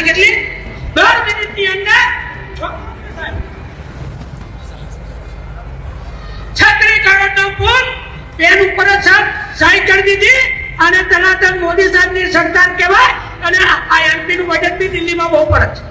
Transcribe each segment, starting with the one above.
ચાલી કેટલી દોઢ મિનિટની અંદર છત્રીસ કરોડનો પુલ તેનું ઉપર જ સહી કરી દીધી અને તરત મોદી મોદી સાહેબની સરકાર કહેવાય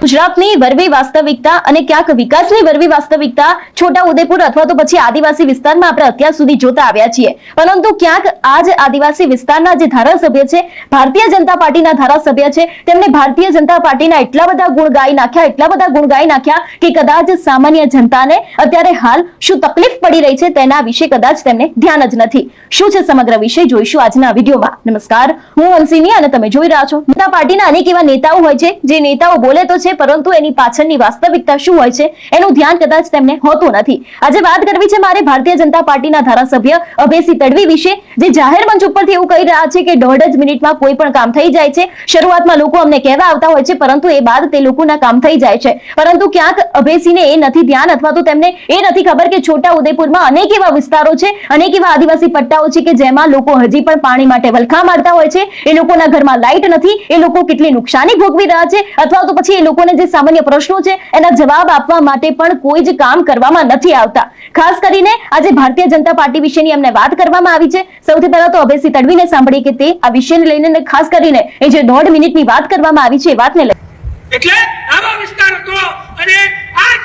ગુજરાતની વરવી વાસ્તવિકતા અને ક્યાંક વિકાસની વરવી વાસ્તવિકતા છોટા ઉદેપુર અથવા તો પછી આદિવાસી વિસ્તારમાં આપણે અત્યાર સુધી જોતા આવ્યા છીએ. પરંતુ ક્યાંક આ જ આદિવાસી વિસ્તારના જે ધારાસભ્ય છે, ભારતીય જનતા પાર્ટીના ધારાસભ્ય છે, તેમણે ભારતીય જનતા પાર્ટીના એટલા બધા ગુણ ગાઈ નાખ્યા, એટલા બધા ગુણ ગાઈ નાખ્યા કે કદાચ સામાન્ય જનતાને અત્યારે હાલ શું તકલીફ પડી રહી છે તેના વિશે કદાચ તેમને ધ્યાન જ નથી. શું છે સમગ્ર વિષય જોઈશું આજના વિડીયોમાં. નમસ્કાર. હું અંસિની અને તમે જોઈ રહ્યા છો જનતા પાર્ટીના અનેક એવા નેતાઓ હોય છે, જે નેતાઓ બોલે તો છે, પરંતુ એની પાછળની વાસ્તવિકતા શું હોય છે, એનું ધ્યાન કદાચ તેમને હોતું નથી. આજે વાત કરવી છે મારે ભારતીય જનતા પાર્ટીના ધારાસભ્ય અભયસિંહ તડવી વિશે, જે જાહેર મંચ ઉપરથી એવું કહી રહ્યા છે કે દોઢ જ મિનિટમાં કોઈ પણ કામ થઈ જાય છે. શરૂઆતમાં લોકો અમને કહેવા આવતા હોય છે, પરંતુ એ બાદ તે લોકોના કામ થઈ જાય છે. પરંતુ ક્યાંક અભયસિંહને એ નથી ધ્યાન અથવા તો તેમને એ નથી ખબર કે છોટા ઉદેપુરમાં અનેક એવા વિસ્તારો છે, અનેક એવા આદિવાસી પટ્ટાઓ છે કે જેમાં લોકો હજી પણ પાણી માટે વલખા મારતા હોય છે. એ લોકોના ઘરમાં લાઇટ નથી, એ લોકો કેટલી નુકસાની ભોગવી રહ્યા છે? અથવા તો પછી એ લોકોને જે સામાન્ય પ્રશ્નો છે, એના જવાબ આપવા માટે પણ કોઈ જ કામ કરવામાં નથી આવતા. ખાસ કરીને આજે ભારતીય જનતા પાર્ટી વિશેની એમને વાત કરવામાં આવી છે. સૌથી પહેલા તો અભયસિંહ તડવીને સાંભળીએ કે તે આ વિષયને લઈને ખાસ કરીને એ જે દોઢ મિનિટની વાત કરવામાં આવી છે એ વાતને લઈને એટલે આવા વિસ્તાર હતો અને આજ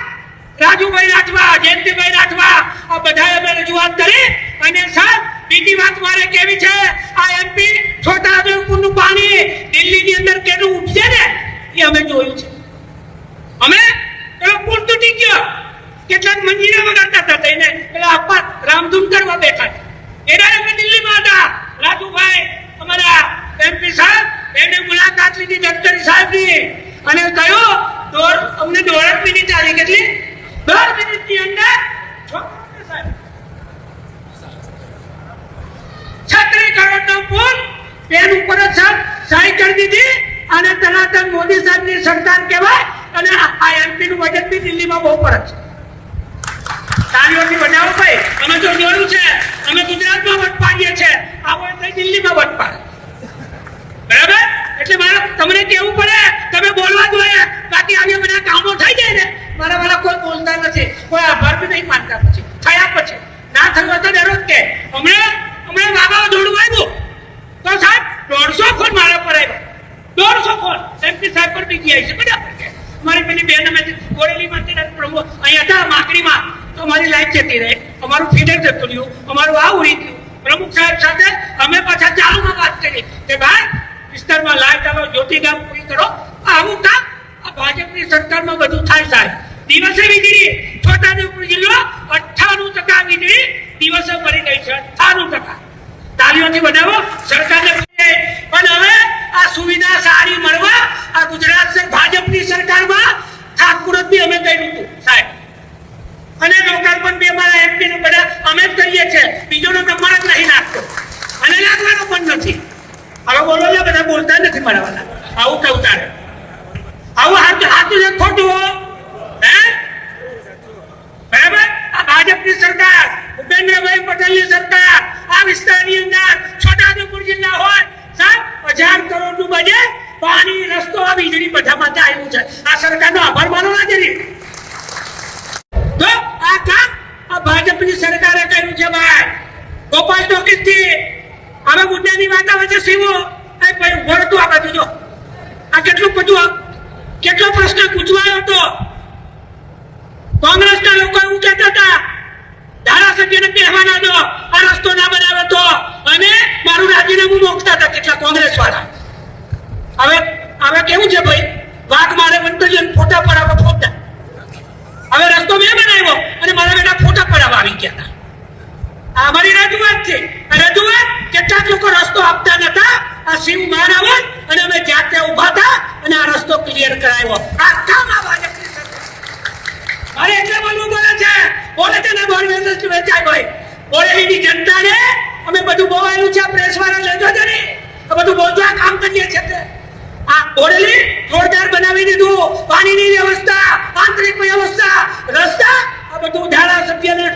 રાજુભાઈ રાઠવા જયંતિભાઈ રાઠવા આ બધાએ અમે રજૂઆત કરી અને સાહેબ, બીજી વાત મારે કેવી છે? આ એમપી છોટા ઉદેપુરનું પાણી દિલ્હીની અંદર કેટલું ઉપસે ને, એ અમે જોયું છે. અમે? પેલો પુલ તૂટી કેટલાક મંજીરા વગાડતા હતા થઈને પેલા અપ્પા રામધૂન કરવા બેઠા છે. એના અમે દિલ્હીમાં હતા. રાજુભાઈ, અમારા એમપી સાહેબ, એને મુલાકાત લીધી ગડકરી સાહેબની. અને કહ્યું, દોઢ, અમને દોઢ મિનિટ આવી, કેટલી દોઢ મિનિટની અંદર છત્રીસ કરોડનો પુલ પેન ઉપર જ સહી કરી દીધી અને તરત મોદી સાહેબની સરકાર કહેવાય અને આ એમપી નું બજેટ બી દિલ્હીમાં બહુ ફરક છે. અમે તો જોયું છે, અમે ગુજરાતમાં વટ પાડીએ છે. આ વટ દિલ્હીમાં વટ પાડે. બરાબર? એટલે મારે તમને કેવું પડે, તમે બોલવા જોઈએ બાકી આવી બધા કામો થઈ જાય ને. મારા વાળા કોઈ બોલતા નથી. કોઈ આભાર બી નહીં માનતા પછી થયા પછી ના થયો તો ડરો જ કે હમણાં હમણાં બાબા દોડવું આવ્યું તો સાહેબ દોઢસો ફોન મારા પર આવ્યો દોઢસો એમપી સાહેબ બી ગયા છે, બરાબર કે મારી પેલી બેન અમે બોરેલીમાં તેના પ્રમુખ અહીંયા હતા માકડીમાં. તો મારી લાઈફ જતી રહે. અમારું ફીડર જતું રહ્યું. અમારું આ ઉડી ગયું પ્રમુખ સાહેબ સાથે અમે પાછા ચાલુમાં વાત કરી કે ભાઈ, વિસ્તારમાં લાઈટ આવો જ્યોતિગામ પૂરી કરો. આવું કામ? આ ભાજપની સરકારમાં બધું થાય સાહેબ. દિવસે વીજળી, છોટાઉદેપુર જિલ્લો અઠ્ઠાણું ટકા વીજળી દિવસે ભરી ગઈ છે. અઠ્ઠાણું ટકા. તાલીઓથી બનાવો સરકારને પણ હવે આ સુવિધા સારી મળવા આ ગુજરાત સર- ભાજપની સરકારમાં ઠાકુરત બી અમે કર્યું હતું સાહેબ અને લોકાર્પણ બી અમારા એમપી નું બધા અમે જ કરીએ છીએ બીજોનો નંબર જ નહીં નાખતો અને લાગવાનો પણ નથી હવે બોલો ને બધા વાલા આવું કે ઉતારે આવું હાથું હાથું છે ખોટું હે? બરાબર? આ ભાજપની સરકાર ભૂપેન્દ્રભાઈ પટેલની સરકાર, આ વિસ્તારની અંદર છોટાઉદેપુર જિલ્લા હોય, સાહેબ, હજાર કરોડનું બજેટ પાણી, રસ્તો, આ વીજળી બધા માટે આવ્યું છે. આ સરકારનો આભાર માનો ના જરી તો આ કામ આ ભાજપની સરકારે કર્યું છે, ભાઈ. ગોપાલ ટોકીસથી હવે મુદ્દાની વાત આવે છે, શિવો. ભાઈ, ઊભો આ બાજુ જો. આ કેટલું બધું કેટલો પ્રશ્ન પૂછવાયો હતો કોંગ્રેસના લોકો એવું કહેતા હતા, ધારાસભ્યને કહેવાના દો, આ રસ્તો ના બનાવે તો. અને મારું રાજીનામું મોકતા હતા કેટલા કોંગ્રેસ વાળા હવે હવે કેવું છે ભાઈ? વાઘ મારે મંતવ્ય ફોટા પડાવવા ફોટા. હવે રસ્તો મેં બનાવ્યો અને મારા બેટા ફોટા પડાવવા આવી ગયા હતા. આ અમારી રજૂઆત છે. રજૂઆત કેટલાક લોકો રસ્તો આપતા નતા આ શિવ માન આવે અને અમે જાતે ઊભા થા અને આ રસ્તો ક્લિયર કરાવ્યો. આ કામ આ ભાજપની એટલે બોલવું બોલે છે. બોલે છે ને બોલ વેચે વેચાય ભાઈ. બોલેલીની જનતાને, અમે બધું બોવાયેલું છે પ્રેસ વાળા લેજો છે ને આ બધું બોલતા કામ કરીએ છીએ આ બોરેલી જોરદાર બનાવી દીધું પાણીની વ્યવસ્થા, આંતરિક વ્યવસ્થા, રસ્તા, આ બધું ધારા સભ્યને